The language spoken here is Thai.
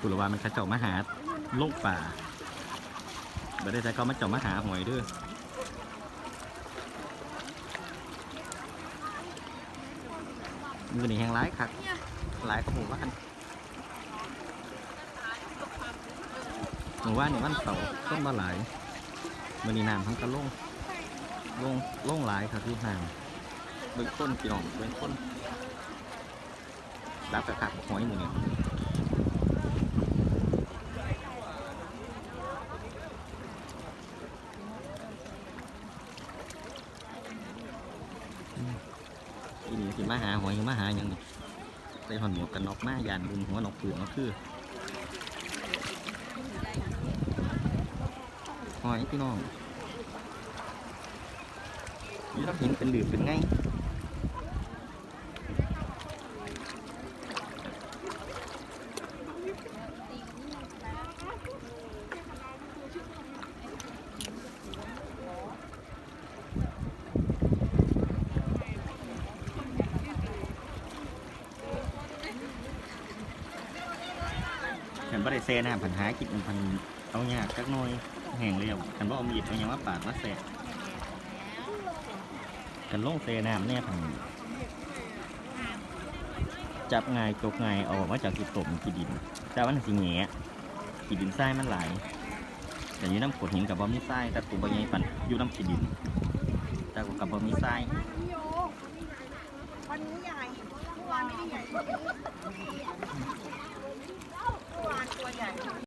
กุลวามันเขาเจ้ามาหาโลกป่าบ่ได้แต่ก็มาเจ้ามาหาหอยเด้วยมือนี่แหงร้ายคักร้ายก็หมู่บ้านหมู่บ้านนี่มันเสาต้นมาหลายมือนี่น้ำทั้งกระลงลงลงหลายครับที่ห่างเบื้องต้นพี่น้องเบื้องต้นดับกระคักหอยหมูเนี่ย อีนี่สิมาหาหอยมาหาหยังนี่ใส่หอนหมวกกันน็อกมายานลุมหัวนกปูก็คือหอยพี่น้องนี่เราเห็นเป็นหลืบเป็นไง ฉันบ่ได้เซนะผันหากินมันเอายากจักหน่อยแห้งเร็วฉันบ่เอามีดเอาหยังมาปาดมาแสะกันลงเซน้ำเนี่ยพันจับง่ายจกง่ายเอาออกมาจากที่ตมที่ดิน แต่ว่าสิแหงะที่ดินทรายมันไหลแต่อยู่น้ำโขดหินกับบ่มีทรายแต่ตัวบ่ใหญ่ปันอยู่น้ำที่ดิน แต่กับบ่มีทรายวันนี้ใหญ่เมื่อวานไม่ได้ใหญ่